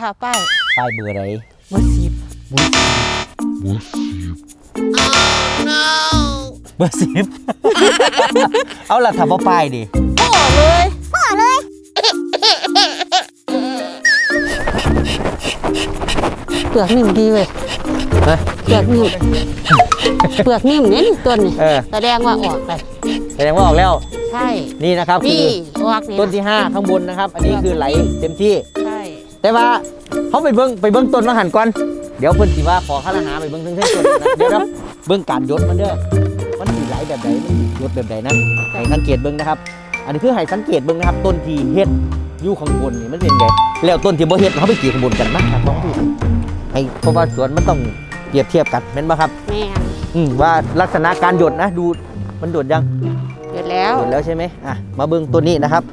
ค่ะป้ายป้ายเบอร์ไหนเบอร์สิบเบอร์สิบเอาล่ะทำว่าป้ายดิพ่อเลยพ่อเลยเปลือกนิ่มดีเว้ยฮะเปลือกนิ่มเปลือกนิ่มเนี่ยนี่ต้นนี่เออแสดงว่าออกไปแสดงว่าออกแล้ว ใช่ นี่นะครับคืนี่อออกนี่ต้นที่ 5 ข้างบนนะครับ อันนี้คือไหลเต็มที่ใช่ แต่ว่าเขาไปเบิ้งไปเบิ้งต้นมาหันก่อน เดี๋ยวเพิ่นสิว่าขอข้าราหาไปเบิ้งทั้งเส้นต้นนะเดี๋ยวนะเบิ้งการยศมันเด้อมันสีไหลแบบใดมันสิยศแบบใดนะให้สังเกตเบิ้งนะครับ อันนี้คือให้สังเกตเบิ้งนะครับ ต้นที่เฮ็ดอยู่ข้างบนนี่มันเป็นไงแล้วต้นที่บ่เฮ็ดเขาไปเกี่ยข้างบนกันนะครับน้องพี่ให้เพราะว่าสวนมันต้องเปรียบเทียบกันแม่นบ่ครับแม่นอืมว่าลักษณะการหยดนะดูมันหยดยังเกิดแล้วหยดแล้วใช่ไหมอะมาเบิ้งตัวนี้นะครับ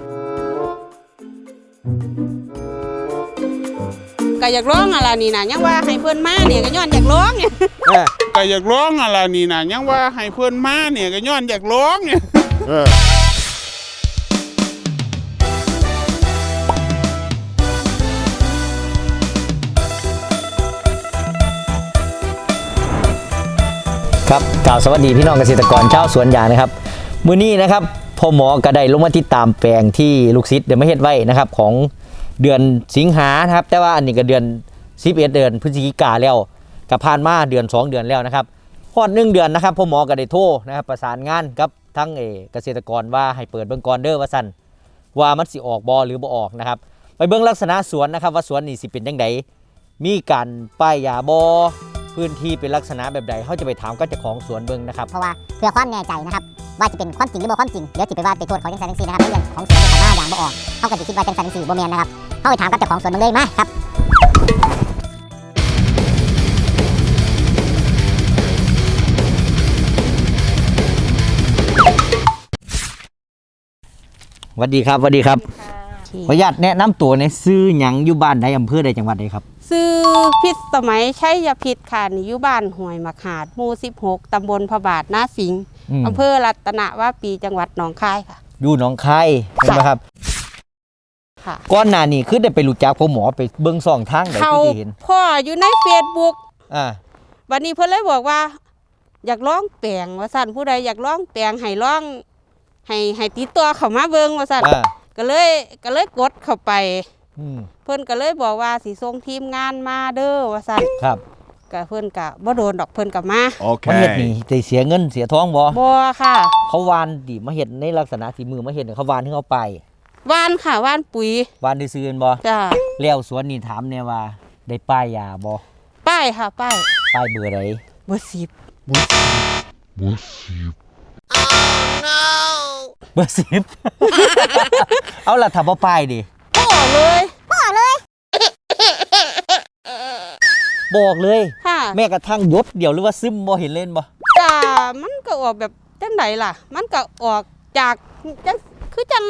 ก็อยากร้องอะไรนี่นะยังว่าให้เพื่อนมาเนี่ยก็ย้อนอยากร้องเนี่ยเออก็อยากร้องอะไรนี่นะยังว่าให้เพื่อนมาเนี่ยก็ย้อนอยากร้องเนี่ยครับกล่าวสวัสดีพี่น้องเกษตรกรชาวสวนยางนะครับ มือนี้นะครับพ่อหมอกระไดลงมาติดตามแปลงที่ลูกศิษย์เดี๋ยวไม่เฮ็ดไว้นะครับ ของ เดือนสิงหานะครับ แต่ว่าอันนี้ก็เดือน11เดือนพฤศจิกาแล้วกับผ่านมาเดือน 2 เดือนแล้วนะครับพอดหนึ่งเดือนนะครับพ่อหมอกระได้โทรนะครับประสานงานกับทั้งเอเกษตรกรว่าให้เปิดเบิ่งก่อนเด้อว่าสันว่ามันสิออกบอหรือบ่ออกนะครับไปเบิ่งลักษณะสวนนะครับว่าสวนนี่สิเป็นจังไดมีการป้ายยาบอพื้นที่เป็นลักษณะแบบใดเขาจะไปถามกับเจ้าของสวนเบิ่งนะครับเพราะว่าเพื่อความแน่ใจนะครับว่าจะเป็นความจริงหรือบ่ความจริงเดี๋ยวจิไปว่าไปโทษเขาจังสันจังซีนะครับเรื่องของสวนที่ผ่านมาอย่างบ่ออกเขาก็จะคิดว่าจังสันจังซีบ่แมนนะครับ เขาไปถามกับเจ้าของสวนมันเลยมาครับสวัสดีครับสวัสดีครับขออนุญาตแนะนำตัวในซื้อหยังอยู่บ้านใดอำเภอใดจังหวัดใดครับ ซื้อพิษสมัยชัยพิษค่ะนี่อยู่บ้านห้วยมะขาดหมู่16 ตำบลพระบาทนาสิงห์มอำเภอรัตนวาปีจังหวัดหนองคายค่ะ อยู่หนองคายใช่ไหมครับ ค่ะก่อนหน้านี้คือได้ไปรู้จักพ่อหมอไปเบิ่งซ่องทางใดเขาที่ได้เห็นพ่ออยู่ในเฟซบุ๊กอ่าวันนี้เพิ่นเลยบอกว่า อยากร้องแปลงว่าสั่นผู้ใดอยากร้องแปลงให้ร้องให้ให้ติดตัวเข้ามาเบิ่งว่าสั่นอ่าก็เลยก็เลยกดเข้าไป อืมเพิ่นก็เลยบอกว่าสิส่งทีมงานมาเด้อว่าสั่นครับก็เพิ่นก็บ่โดนดอกเพิ่นก็มามันเฮ็ดนี่ได้เสียเงินเสียทองบ่บ่ค่ะ เขาวานดิมาเฮ็ดในลักษณะที่มือมาเฮ็ดเนี่ยเขาวานให้เขาไป ว่านค่ะว่านปุ๋ยวานได้ซื้อกันบ่จ้าแล้วสวนนี่ถามแน่ว่า ได้ป้ายยาบ่ป้ายค่ะป้ายป้ายเบอร์ใดเบอร์สิบเบอร์สิบ เอาล่ะถ้าบ่ป้ายดิพ่อเลยบอกเลย ค่ะแม้กระทั่งยศเดียวหรือว่าซึมบ่เห็นเล่นบ่จ้ามันก็ออกแบบจังไดล่ะ มันก็ออกจากจังคือจัง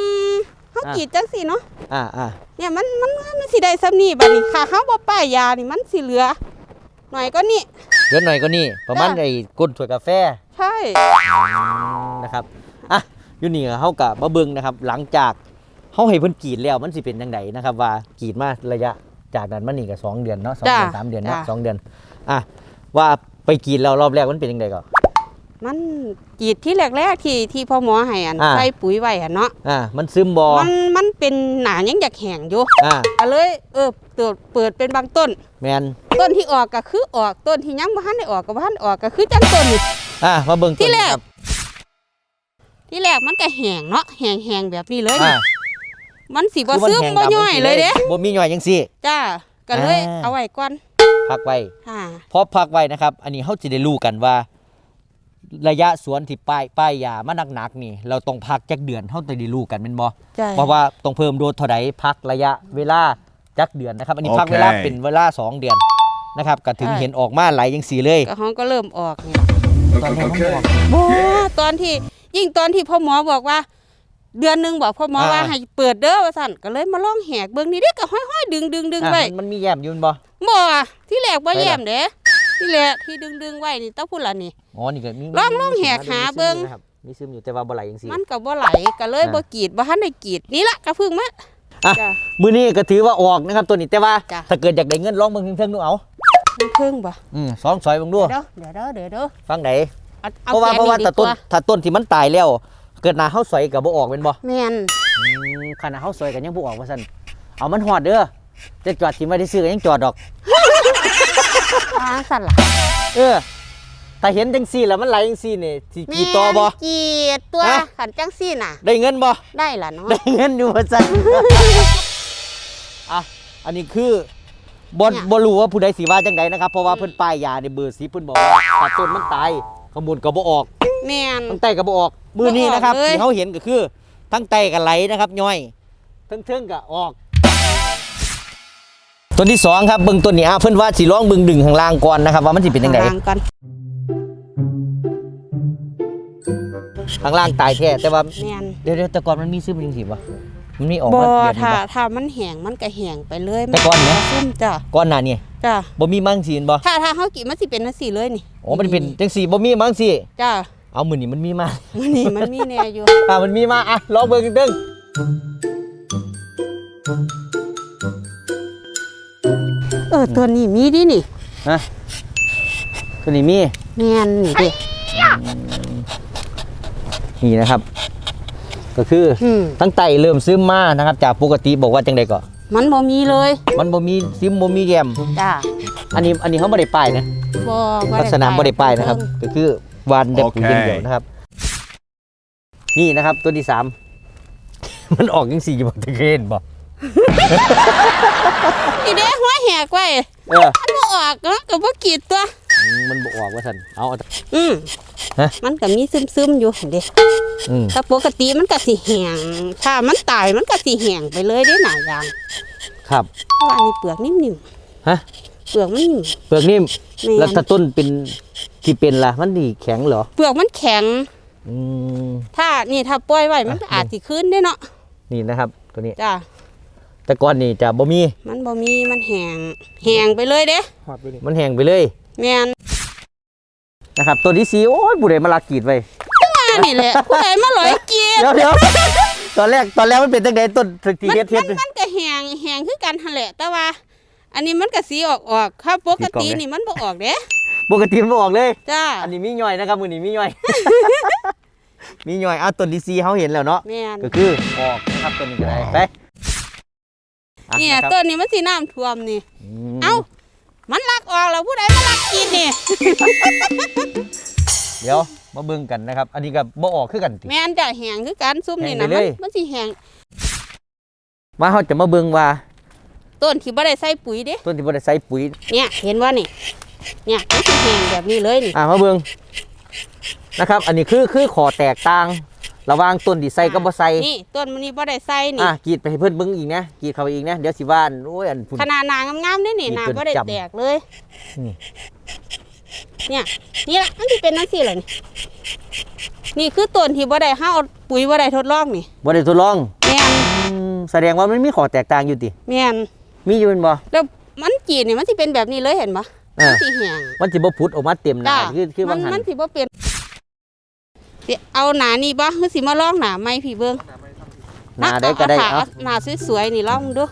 เฮากรีดจังสิเนาะอ่าอ่าเนี่ยมันมันมันสิได้ซ้ำนี่บัดนี้ค่ะเฮาบ่ป้ายยานี่มันสิเหลือ หน่อยก็นี่เดี๋ยวหน่อยก็นี่ประมาณจ้ะไอ้ก้นถ้วยกาแฟใช่นะครับอะอยู่นี่เขากับมาเบิ่งนะครับ หลังจากเขาให้เพิ่นกรีดแล้วมันสิเป็นจังไดนะครับ ว่ากรีดมาระยะจากนั้นมานี่ก็สองเดือนเนาะสองเดือนสามเดือนเนาะสองเดือน อะว่าไปกรีดแล้วรอบแรกมันเป็นจังไดก่อน มันกรีดที่แรกๆที่ที่พ่อหมอให้อันอ่า ใส่ปุ๋ยไว้อะเนาะอะมันซึมบ่มันมันเป็นหนายังอยากแห้งอยู่อะก็เลยเออเปิดเปิดเป็นบางต้น แมนต้นที่ออกก็คือออกต้นที่ยังบ่ทันได้ออกก็บ่ทันออกก็คือจังต้นนี่ อะมาเบิ่งต้นที่แรก ครับที่แรกมันก็แห้งเนาะแห้งแห้งแบบนี้เลยอะนี่มันสิบ่คือมันซึมแห้งบ่ดำย่อยจังเลยเด้บ่มีย่อยจังซี่ จ้าก็เลยอ่า เอาไว้ก่อนพักไว้ ค่ะ พอพักไว้นะครับ อันนี้เขาจะได้รู้กันว่า ระยะสวนที่ป้ายป้ายยามาหนักๆนี่ เราต้องพักจักเดือนเขาจะได้รู้กันแม่นบ่ใช่ เพราะว่าต้องเพิ่มโดสเท่าใดพักระยะเวลาจักเดือนนะครับ อันนี้พักโอเค เวลาเป็นเวลา2เดือนนะครับก็ถึงเห็นออกมาไหลยังสีเลยก็ห้องก็เริ่มออกนี่ตอนแรกมันออกบ่ตอนที่ยิ่งตอนที่พ่อหมอบอกว่า เดือนหนึงบอกพ่อหมอว่าอ่า ให้เปิดเด้อว่าซั่นก็เลยมาลองแหกเบิ่งนี่เด้ก็ห้อยๆดึงดึงดึงอะไว้มันมันมีแย้มอยู่แม่นบ่ บ่ที่แรกบ่ไปล่ะ แย้มเด้ ที่แรกที่ดึงดึงไว้นี่ตะพุ่นล่ะนี่ อ๋อนี่ก็มีลองลองแหกหาเบิ่ง มีซึมอยู่นะครับมีซึมอยู่แต่ว่าบ่ไหลยังสีมันก็บ่ไหลก็เลยอ่าบ่กรีดบ่ทันได้กรีดนี่ละก็เพิ่งมาอะ จ้ะ มื้อนี้ก็ถือว่าออกนะครับตัวนี้แต่ว่าจ้ะ ถ้าเกิดอยากได้เงินลองเบิ่งเทิงๆดูเอามันครึ่งบ่อืมสองซอยเบิ่งดูเดี๋ยวเดี๋ยวเด้อเดี๋ยวเด้อฟังไหนเอาเพราะว่าเพราะว่าแกถ้าดีต้นกว่ถ้าต้นที่มันตายแล้ว เกิดหนาเฮาสอยก็บ่ออกเป็นบ่ แม่นอืมขนาดเฮาสอยก็ยังบ่ออกว่าซั่นเอามันฮอดเด้อจะจอดที่ไม่ได้ซื้อก็ยังจอดดอก ทางสั่นล่ะเออถ้าเห็นจังซี่แล้วมันไหลจังซี่นี่สิกี่ต่อบ่ แม่นกีดตัวฮะ ขันจังซี่น่ะ ได้เงินบ่ ได้ล่ะเนาะ ได้เงินอยู่ว่าซั่น อะ อันนี้คือบ่เนี่ย บ่รู้ว่าผู้ใดสิว่าจังไดนะครับ เพราะว่าเพิ่นป้ายยาในเบอร์สีเพิ่นบอกว่าถ้าต้นมันตายข้างบนก็บ่ออก แม่น ทั้งใต้ก็บ่ออก มือนี้นะครับบ่ออกเลย ที่เขาเห็นก็คือ ทั้งใต้ก็ไหลนะครับย่อยทั้งเทิงก็ออก ต้นที่สองครับเบิ่งต้นนี้อะเพิ่นว่าสิลองเบิ่งดึงข้างล่างก่อนนะครับว่ามันสิเป็นจังไดทางก่อนข้างล่างตายแท้แต่ว่าแม่นเดี๋ยวๆแต่ก่อนมันมีซื้อเป็นจังซี่บ่มันมีออกบ่มาแบบนี้ถ้าบ่ถ้ามันแห้งมันก็แห้งไปเลยแต่ก่อนเนี่ยซุ่มจ้ะก่อนหน้านี้จ้ะบ่มีมังสีนบ่ถ้าถ้าเฮากินมันสิเป็นจังซี่เลยนี่อ๋อมันเป็นจังซี่บ่มีมังสีจ้ะเอามื้อนี้มันมีมามันนี่มันมีแน่อยู่อะมันมีมาอะลองเบิ่งตึง เออตัวนี้มีดินี่ฮะตัวนี้มีแม่นนี่เด้นี่นะครับ ก็คืออืมตั้งไตเริ่มซึมมานะครับ จากปกติบอกว่าจังใดก็มันบ่มีเลย มันบ่มีซึมบ่มีแยมจ้ะอันนี้อันนี้เขาบ่ได้ป้ายนะบ่บ่ลักษณะบ่ได้ป้ายนะครับ ก็คือวานเด็บโอเคเดียวนะครับ นี่นะครับตัวที่สามมันออกจังสี่อยู่บ่ตะเกนบ่อี เด้หัวแหกไว้เออ มันบ่ออกเนาะก็บ่กรีดตัว อืมมันบ่ออกว่าซั่นเอาเอา อืมฮะ มันก็มีซึมๆอยู่เด้อืมถ้าปกติมันก็สิแห้งถ้ามันตายมันก็สิแห้งไปเลยเด้หน่าอย่างครับ เพราะว่าอันนี้เปลือกนิ่มฮะ ๆเปลือกมันนิ่มเปลือกนิ่มแม่นแล้วถ้าต้นเป็นที่เป็นล่ะ มันนี่แข็งเหรอ เปลือกมันแข็ง อืม ถ้านี่ถ้าปล่อยไว้มันอะ อาจสิขึ้นได้เนาะนี่นะครับ ตัวนี้ จ้ะ แต่ก่อนนี่จะบ่มี มันบ่มีมันแห้งแห้งไปเลยเด้มันแห้งไปเลยแม่นนะครับ ตัวที่สีโอ้ยผู้ใดมาลักกรีดไว้มานี่แหละผู้ใดมาหลอยเกียดเดี๋ยวเดี๋ยวตอนแรกตอนแรกมันเป็นตั้งแต่ต้นถึงที่มันเฮ็ดเฮ็มัดนมันก็แห้งแห้งคือกันหั่นแหละ แต่ว่า อันนี้มันก็สีออกออกถ้าปกติสีกล่องเลย นี่มันบ่ออกเด้ปกติมันบ่ออกเลย จ้าอันนี้มีย่อยนะครับมือนี้มีย่อย มีย่อยเอาต้นที่สีเขาเห็นแล้วเนาะ แม่นก็คือออกนะครับต้นนี้ก็ได้ไปอะ เนี่ยะครับต้นนี้มันสิน้ำท่วมนี่ มเอ้า มันลักออกแล้วผู้ใดมาลักกินนี่ เดี๋ยวมาเบิ่งกันนะครับ อันนี้ก็บ่ออกคือกันติ แม่นจะแห้งคือกันซุ่มนี่นะแห้งไปมัเลนย มันสิแห้งมาเขาจะมาเบิ่งว่าต้นที่บ่ได้ใส่ปุ๋ยเด้ ต้นที่บ่ได้ใส่ปุ๋ยเนี่ย เห็นว่านี่ เนี่ยมันสิแห้งแบบนี้เลยนี่ อะมาเบิ่งนะครับ อันนี้คือคือขอแตกต่าง ระหว่างต้นที่ใส่กับบ่ใส่นี่ต้นมันนี่บ่ได้ใส่นี่อะกรีดไปให้เพิ่นเบิ่งอีกนะกรีดเข้าไปอีกนะเดี๋ยวสิว่าอันโอ้ยอันพุ่นขนาดหนางามๆนี่นี่นี่หนาต้นบ่ได้จำแตกเลยนี่เนี่ยนี่ล่ะมันสิเป็นจังซี่ล่ะนี่นี่คือต้นที่บ่ได้เฮาเอาปุ๋ยบ่ได้ทดลองนี่บ่ได้ทดลองแม่นอืมแสดงว่ามันมีขอแตกต่างอยู่ติแม่นมีอยู่แม่นบ่แล้วมันจีดนี่มันสิเป็นแบบนี้เลยเห็นปะอ่ามันสิแห้งมันสิบ่พุดออกมาเต็มหน้าจ้าคือคือมับางหันมันสิบ่เป็น สิเอาหนานี่บ่คือสิมาลองหนาไหมพี่เบิ่งหน้าได้ก็ได้เอาเอาหนาสวยๆนี่ลองดู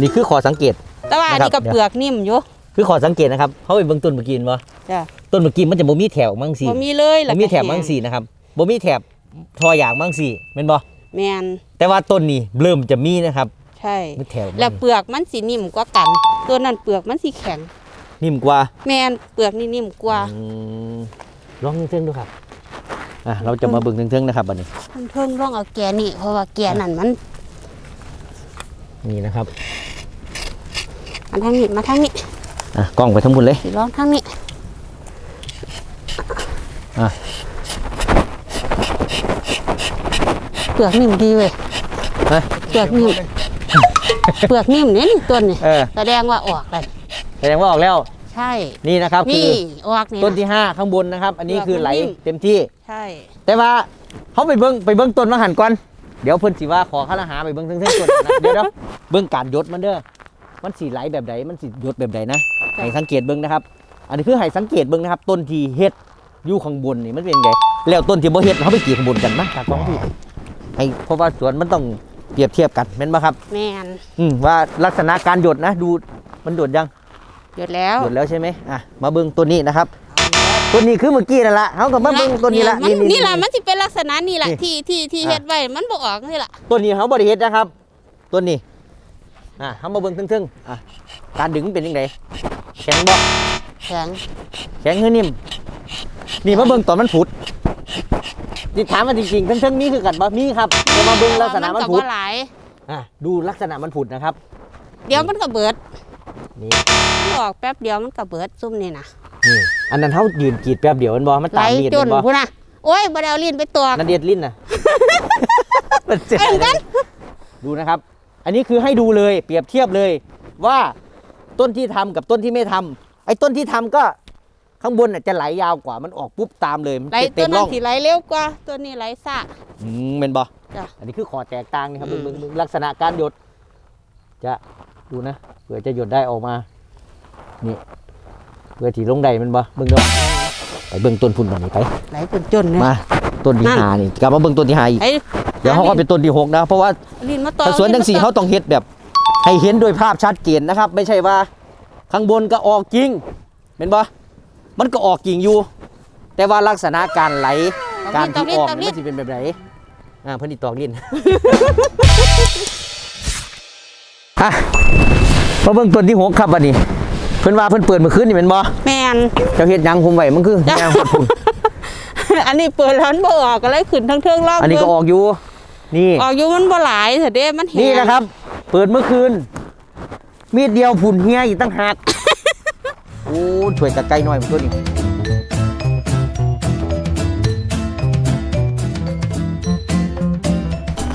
นี่คือขอสังเกต แต่ว่าอันนี้นะครับก็เปลือกนิ่มอยู่คือขอสังเกตนะครับเขาไปเบิ่งต้นเมื่อกี้เห็นบ่จ้ะต้นเมื่อกี้มันจะบ่มีแถวมังสีบ่มีเลยแล้วบ่ก็มีแถบมังสีนะครับบ่มีแถบทออย่างมังสีแม่นบ่แม่นแต่ว่าต้นนี้เริ่มจะมีนะครับ ใช่มีแถวแล้วเปลือกมันสินิ่มกว่ากัน ตัวนั้นเปลือกมันสิแข็ง นิ่มกว่าแม่นเปลือกนี่นิ่มกว่าอืมลองเทิงๆดูครับอะเราจะมาเบิ่งเทิงๆนะครับบัดนี้เพิ่งๆลองเอาแกนี่เพราะว่าแกนั่นมันนี่นะครับอันทางนี้มาทางนี้อะกล้องไปทั้งหมดเลยสิลองทางนี้อะเปลือกนิ่มดีเว้ยฮะเปลือกนิ่ม เปลือกนิ่มเนี่ยนี่ต้นนี่เออ แสดงว่าออกเลยแสดงว่าออกแล้วใช่นี่นะครับคืนี่อออกนี่ต้นนะ ที่ห้าข้างบนนะครับ อันนี้เปลือกคือไหลมันนิ่ม เต็มที่ ใช่ แต่ว่าเขาไปเบิ้งไปเบิ้งต้นมาหันก่อนเดี๋ยวเพิ่นสิว่าขอข้าราหาไปเบิ้งทั้งๆต้นนะ เดี๋ยวเดี๋ยวเบิ้งการยศมันเด้อมันสีไหลแบบใดมันสียศแบบใดนะให้สังเกตเบิ้งนะครับ อันนี้คือให้สังเกตเบิ้งนะครับ ต้นที่เฮ็ดอยู่ข้างบนนี่มันเป็นไงแล้วต้นที่บ่เฮ็ดเขาไปกรีดข้างบนกันมาตากล้องพี่ให้เพราะว่าสวนมันต้อง เปรียบเทียบกันแม่นบ่ครับแม่นอืมว่าลักษณะการหยดนะ ดูมันหยดยังหยุดแล้วหยดแล้วใช่ไหมอะมาเบิ่งตัวนี้นะครับ ตัวนี้คือเมื่อกี้นั่นละเขาก็มาเบิ่งตัวนี้ละมันี่ล่ะมันสิเป็นลักษณะนี่แหละนี่ที่ที่ที่อะเฮ็ดไว้มันบ่ออกนี่ล่ะตัวนี้เขาบริเฮ็ดนะครับ ตัวนี้อะเขามาเบิ่งทึ่งๆอะการดึงเป็นยังไงแข็งบ่แข็งแข็งคือนิ่มนี่มาเบิ่งตอนมันผุด นี่ถามมาจริงๆทึ่งๆนี่คือกันบ่มีครับเดี๋ยวมาเบิ่งลักษณะมันก็ผุดบ่หลายอะดูลักษณะมันผุดนะครับ เดี๋ยวมันก็เบิดนี่มันออกแป๊บเดียวมันก็เบิดซุ่มนี่นะนี่อันนั้นเขายืนกรีดแป๊บเดียวมันบ่มันไหลตามมีดจมันนบ่พุ่นน่ะโอ้ยบ่ได้เอาลิ้นไปตวกนันเดียดลิ้นน่ะมันเจ็บเอ้ยกันดูนะครับ อันนี้คือให้ดูเลยเปรียบเทียบเลยว่าต้นที่ทำกับต้นที่ไม่ทำไอ้ต้นที่ทำก็ ข้างบนน่ะจะไหลยาวกว่ามันออกปุ๊บตามเลยมันไหลเต็ตัวมนั้ร่นองสิไหลเร็วกว่า ตัวนี้ไหลซ่าอืมเป็นบ่จ้ะ อันนี้คือขอแตกต่างนี่ครับอืมเบิ่งเบิ่งลักษณะการหยด จะดูนะเผื่อจะหยดได้ออกมานี่เผื่อที่ลงใดมันบ่เบิ่งเด้อไปเบิ่งต้นพุ่นบัดนี้ไป ไหลจนจนเลยมาต้นที่นั่น หานี่กลับมาเบิ่งต้นที่หาอีกไอ้เดี๋ยวเขาก็เป็นต้นที่หกนะ เพราะว่า ลิ้นมาตวกถ้าสวนจังสีเขาต้องเฮ็ดแบบ ให้เห็นโดยภาพชัดเจนนะครับ ไม่ใช่ว่า ข้างบนก็ออกจริงเป็นบ่ มันก็ออกจริงอยู่ แต่ว่าลักษณะการไหลการที่ออกนี่มันจะเป็นแบบไหนอ่าเพิ่นอีตอกลิ้น ฮะมาเบิ่งต้นที่หกครับบัดนี้ เพิ่นว่าเพิ่นเปิดเมื่อคืนนี่เป็นบ่แม่นเจ้าเฮ็ดหยังผมไว้มันคือจ้ะแนวหดพุ่น อันนี้เปิดแล้วมันบ่ออกก็เลยขึ้นทั้งเทิงรอบอันนี้ก็ออกอยู่ นี่ ออกอยู่มันบ่หลายเถอะเด้มันแห้งนี่นะครับ เปิดเมื่อคืน มีดเดียวผุนเฮียอีกตั้งหากโอ้ ช่วยตะไกลหน่อยผมตัวนี้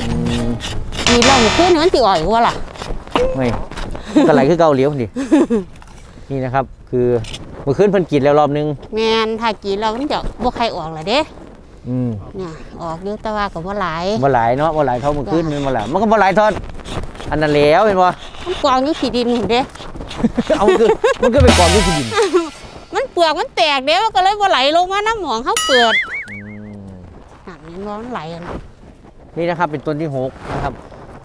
อืมมีร่องขึ้นมันสิอ่อยกว่าล่ะไม่กระไรคือเกาเหลียวดินี่นะครับ คือเมื่อคืนเพิ่นกินแล้วรอบนึงแม่นถ้ากินแล้วมันจะบ่ใครออกล่ะเด้อืมเนี่ยออกอยู่แต่ว่าก็บ่หลายบ่หลายเนาะบ่หลายเท่าเมื่อคืนมันบ่หลายมันก็บ่หลายเทอด อันนั้นแล้วเห็นบ่มันกองอยู่ขี้ดินพุ่นเด้ เอามันคือมันก็ไปกองอยู่ที่ดินมันเปลือกมันแตกเด้มันก็เลยบ่ไหลลงมาน้ำหมองเขาเปิดอืมนั่นเห็นบ่มันไหลอะนะนี่นะครับเป็นต้นที่หกนะครับ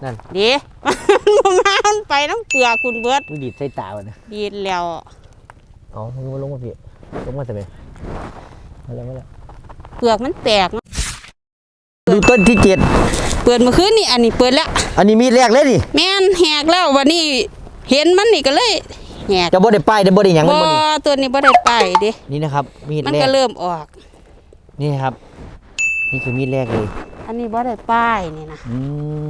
นั่นเด้ มันมามันไปน้ำเปลือกคุณเบิดมันดีดใส่ตาว่ะนะดีดแล้วเอามึงมาลงมาพี่ลงมาแต่ไหนมาแล้วมาแล้วเปลือกมันแตก ดูต้นที่เจ็ด เปิดเมื่อคืนนี่อันนี้เปิดแล้ว อันนี้มีดแรกเลยนี่แม่นแหกแล้ววันนี้เห็นมันนี่ก็เลยแหกจะบ่ได้ป้ายได้บ่ได้หยังมันบ่บ่นี่ตัวนี้บ่ได้ไปเด้นี่นะครับมีดมันแรก็กเริ่มออก นี่ครับ นี่คือมีดแรกเลยอันนี้บ่ได้ป้ายนี่นะอืม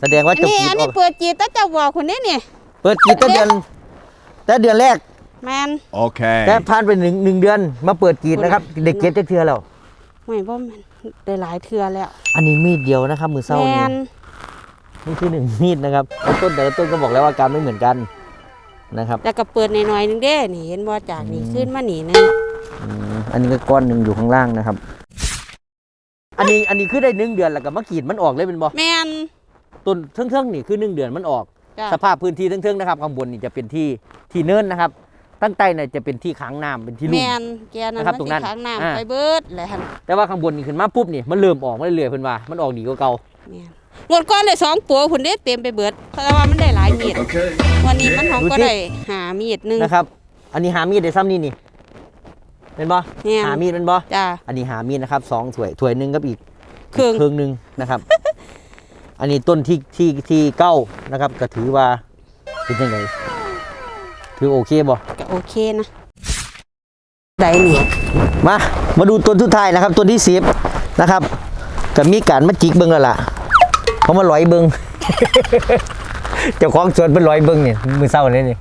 แสดงว่าอันจะนี้กรีดอันอนี้อกเปิดจีตแต่เจะบอกคนนี้นี่เปิดกรีดตั้งเดือนแต่เดือนแรก แม่น Okay. แต่ผ่านไปหนึ่งหนึ่งเดือนมาเปิดกรีดนะครับเด็กเก็บจะเทือแล้วไม่บ่แม่น ได้หลายเทื่อแล้ว อันนี้มีดเดียวนะครับมือเศร้าแม่นี่นนี่คือหนึ่งมีดนะครับแล้วต้นแต่ละต้นก็บอกแล้วว่าการไม่เหมือนกันนะครับแล้วก็เปิดหน่อยๆนึงเด้นี่เห็นบ่จากนี่ขึ้นมานี่นึงอืมอันนี้ก็ก้อนหนึ่งอยู่ข้างล่างนะครับ อันนี้อันนี้คือได้หนึ่งเดือนแล้วก็มากรีดมันออกเลยเป็นบ่แม่นต้นเทิงๆนี่คือหนึ่งเดือนมันออก จ้ะสภาพพื้นที่เทิงๆนะครับข้างบนนี่จะเป็นที่ที่เนินนะครับ ตั้งใต้เนี่ยจะเป็นที่ขังน้ำเป็นที่ลุ่มแม่นแกนั้นนะครับมันตรงสินั้นค้างน้ำอ่าไปเบิดแหละหั่นแต่ว่าข้างบนนี่ขึ้นมาปุ๊บนี่มันเริ่มออกมาเรื่อยๆเพิ่นว่ามันออกดีกว่าเก่าแม่นงวดก่อนได้สองปัวพุ่นเด้เต็มไปเบิดเพราะว่ามันได้หลายมีดวันนี้มันของก็ได้หามีดหนึง นะครับ อันนี้หามีดได้ซ้ำนี่นี่เป็นบ่แม่น หามีดเป็นบ่จ้า อันนี้หามีดนะครับสองถ้วยถ้วยหนึ่งกับอีกครึ่ง ครึ่งหนึ่งนะครับ อันนี้ต้นที่ที่ที่เก้านะครับ ก็ถือว่าเป็นยังไง ถือโอเคบ่ก็โอเคนะได้นี่มา มาดูต้นสุดท้ายนะครับต้นที่สิบนะครับก็มีการมาจิกเบิ้งแล้วล่ะเขามาลอยเบิ้งเจ้าของสวนเป็นลอยเบิ้งเนี่ยมือเศร้าเลยนี่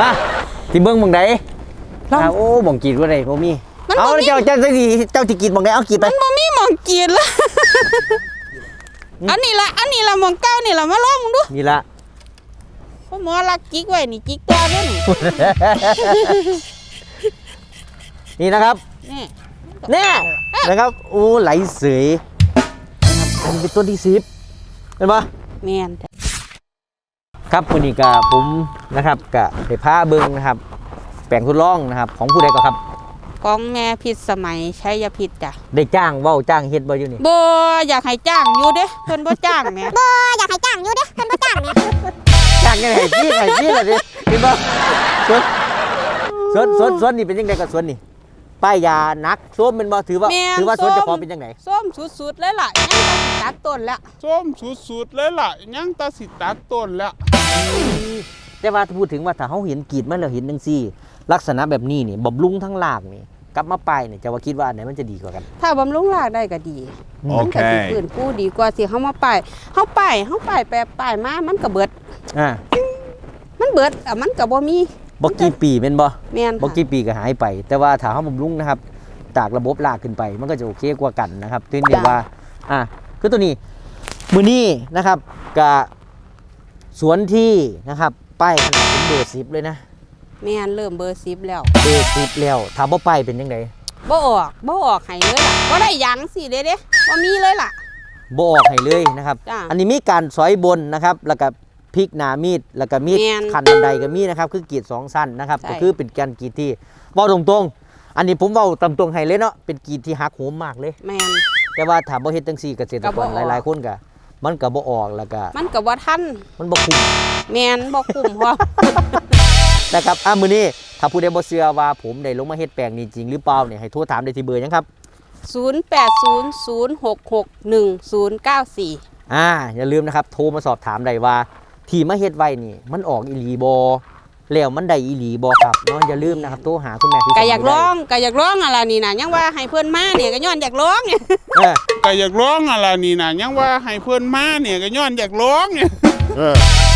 มาที่เบิ้งหมองใดลองอ่าโอ้หมองกรีดว่าไรบ่มีมันเอาบ่มีเจ้าเจ้าเจ้าที่เจ้าที่กรีดหมองใดเอากรีดไปมันบ่มีหมองกินละอันนี้ละอันนี้ละหมองเก้านี่ละมาลองมึงดูนี่ละ พ่อหมอรักจิกไว้นี่จิกตัวเด้วยนี่นี่นะครับนี่แน่นะครับโอ้ไหลเสยนะครับอันนี้เป็นต้นที่สิบเห็นปะแม่นจ้ะครับวันนี้กับผมนะครับกับไปผ้าเบิงนะครับ แปลงทดลองนะครับ ของผู้ใดก็ครับกองแม่พิษสมัยชัยพิษจ้ะได้จ้างเว้าจ้างเฮ็ดบ่อยู่นี่บ่อยากให้จ้างอยู่เด้เพิ่นบ่จ้างแหม่บ่อยากให้จ้างอยู่เด้เพิ่นบ่จ้างเนี่ย จ้างยังไงพี่ไงพี่ล่ะดิเห็นบ่สวนสวนสวนสวนนี่เป็นยังไงกับสวนนี่ป้ายยานักโซมเป็นบ่ถือว่า แม่นถือว่าสวนส้มเจ้าของเป็นยังไงส้มสุดๆเลยล่ะยังจะสิตัดต้นแล้วส้มสุดๆเลยล่ะยังตาสิตัดต้นแล้วแต่ว่าถ้าพูดถึงว่าถ้าเขาเห็นกรีดมันแล้วเห็นจังซี่ ลักษณะแบบนี้นี่บำรุงทั้งรากนี่ กลับมาปลายนี่จะว่าคิดว่าอันไหนมันจะดีกว่ากัน ถ้าบำรุงรากได้ก็ดีโอมันก็สิฟื้นฟูดีกว่าสิเฮามาป้ายเฮาป้ายเฮาป้ายแปรป้ายมามันก็เบิด อ่ามันเบิดอะมันก็บ่มีบ่กี่ปีเป็นบ่แม่นบ่ค่ะกี่ปีก็หายไป แต่ว่าถ้าเขาบำรุงนะครับจากระบบรากขึ้นไป มันก็จะโอเคกว่ากันนะครับถึงเรียกว่าอ่าคือตัวนี้มือนี้นะครับกับสวนที่นะครับป้ายขนาดเป็นเบอร์สิบเลยนะ แม่นเริ่มเบอร์10แล้วเบอร์สิบแล้วถามว่าป้ายเป็นยังไงบ่ออกบ่ออกให้เลยล่ะบ่ได้หยังสิเด้เด้บ่มีเลยล่ะบ่ออกให้เลยนะครับจ้ะอันนี้มีการสอยบนนะครับ แล้วก็พลิกหนามีด แล้วก็มีดแม่นขันบันไดก็มีนะครับ คือกรีดสองสั้นนะครับใช่ก็คือเป็นการกรีดที่เว้าตรงๆ อันนี้ผมเว้าตามตรงให้เลยเนาะ เป็นกรีดที่หักโหมมากเลย แม่นแต่ว่าถามบ่เฮ็ดจังซี่เกษตรก็กบ่รออกหลายๆคนก็มันก็บ่ออกแล้วก็มันก็บ่ทันมันบ่คุ้มแม่นบ่คุ้มพอ นะครับอะมื้อนี้ถ้าผู้ใดบ่เชื่อว่าผมได้ลงมาเฮ็ดแปลงนี้จริงหรือเปล่าเนี่ยให้โทรถามได้ที่เบอร์หยังครับ 0800661094 อ่าอย่าลืมนะครับโทรมาสอบถามได้ว่า ที่มาเฮ็ดไว้นี่ มันออกอีหลีบ่แล้วมันได้อีหลีบ่ครับเนาะอย่าลืมนะครับโทรหาคุณแม่พี่ก็อยากสมร้อได้งก็อยากร้องอะไรนี่นะยังว่าให้เพื่อนมาเนี่ยก็ย้อนอยากร้องเนี่ยเออก็อยากร้องอะไรนี่นะยังว่าให้เพื่อนมาเนี่ยก็ย้อนอยากร้องเนี่ย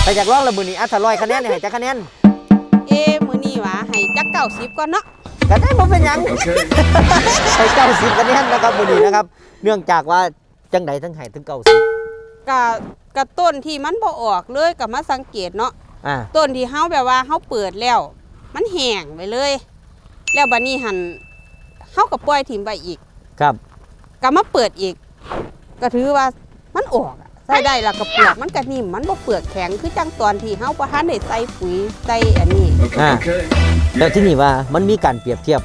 แต่อยากร้องละมื้อนี้อะถ้าร้อยคะแนนเนี่ยให้จักคะแนนเอ้ มื้อนี้หว่าให้จักเก้าสิบก่อนเนาะก็ได้บ่เป็นหยังให้90คะแนนนะครับมื้อนี้นะครับ เนื่องจากว่าจังใดทั้งให้ถึง90กะกะต้นที่มันบ่ออกเลยก็มาสังเกตเนาะอ่าต้นที่เฮาแบบว่าเฮาเปิดแล้ว มันแห้งไปเลย แล้วบัดนี้หันเฮาก็ปล่อยถิ่มไปอีก ครับ ก็มาเปิดอีก ก็ถือว่ามันออกอะ ใส่ได้แล้วก็เปลือกมันก็นิ่มมันบ่เปลือกแข็งคือจังตอนที่เฮาบ่ทันได้ใส่ปุ๋ยใส่อันนี้ อ่าแล้วที่นี่ว่ามันมีการเปรียบเทียบ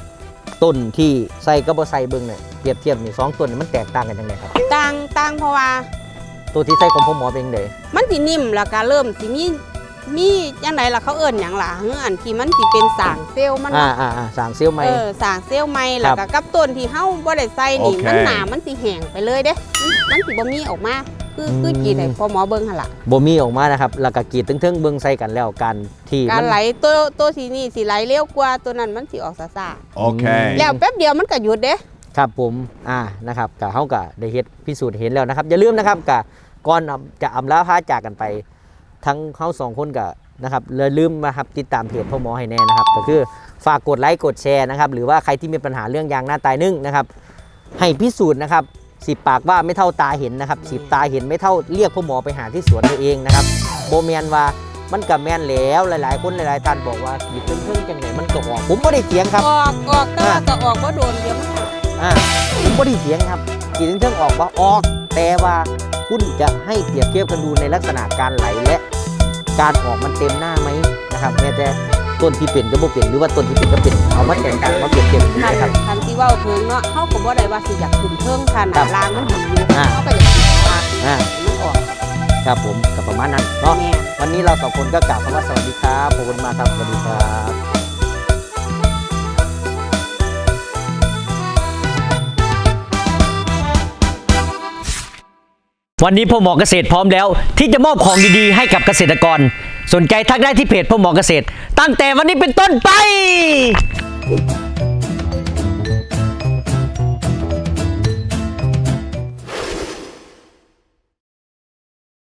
ต้นที่ใส่กับบ่ใส่เบิ่งเนี่ยเปรียบเทียบนี่สองต้นนี่มันแตกต่างกันจังไดครับ ต่างต่างเพราะว่า ตัวที่ใส่ของพ่อหมอเป็นจังไดมันสินิ่มแล้วก็เริ่มสิมีมีจังไดล่ะเขาเอิ้นหยังล่ะเฮืออันที่มันสิเป็นสางเซลล์มันอ่าเนาะอ่าอ่าสร้างเซลล์ใหม่เออสางเซลล์ใหม่แล้วก็กับต้นที่เฮาบ่ได้ใส่นี่โอเค มันหนามันสิแห้งไปเลยเด้ มันมันสิบ่มีออกมา คือคือกี่ได้พอหมอเบิ่งหั่นล่ะบ่มีออกมานะครับแล้วก็กรีดเทิงๆเบิ่งใส่กันแล้วการที่การมัน ไหลตัวตัวสีนี่สิไหลเร็วกว่าตัวนั้นมันสิออกซ่า Okay. ๆแล้วแป๊บเดียวมันก็หยุดเด้ ครับผม อ่า นะครับกะเฮาก็ได้เฮ็ดพิสูจน์เห็นแล้วนะครับ อย่าลืมนะครับกะก่อนจะอำลาพาจากกันไป ทั้งเฮาสองคนก็นะครับเลยลืมนะครับติดตามเพจพ่อหมอให้แน่นะครับ ก็คือฝากกดไลค์กดแชร์นะครับ หรือว่าใครที่มีปัญหาเรื่องยางหน้าตายนึ่งนะครับ ให้พิสูจน์นะครับ สิบปากว่าไม่เท่าตาเห็นนะครับสิบตาเห็นไม่เท่าเรียกพ่อหมอไปหาที่สวนตัวเองนะครับโบแมนว่ามันกับแมนแล้วหลาย ๆ คนหลาย ๆ ท่านบอกว่าหยิบเพิ่งๆจังไหนมันก็ออกผมไม่ได้เถียงครับ ออกออกแต่ว่าก็ออกบ่โดนเดี๋ยวมันหายอ่าผมไม่ได้เถียงครับกีถึงเทิงออกว่าออก แต่ว่าคุณจะให้เปรียบเทียบกันดูในลักษณะการไหลและ การออกมันเต็มหน้าไหมนะครับแม้แต่ ต้นที่เป็นก็บ่เป็นหรือว่าต้นที่เป็นก็เป็นเอามาแตกต่างมาเปรียบเทียบกันดูคันนะครับ คันที่เว้าถึงเนาะเฮาก็บ่ได้ว่าสิอยากขึ้นเทิงคันครัน่ะบลางมันดีอยู่อ่าเฮาก็อยากขึ้นลางอ่ามันออกครับผมกับประมาณนั้นเนาะ แม่วันนี้เราสองคนก็กล่าวคำว่าสวัสดีครับขอบคุณมากครับสวัสดีครับวันนี้พ่อหมอเกษตรพร้อมแล้ว ที่จะมอบของดีๆให้กับเกษตรกร สนใจทักได้ที่เพจพ่อหมอเกษตร ตั้งแต่วันนี้เป็นต้นไป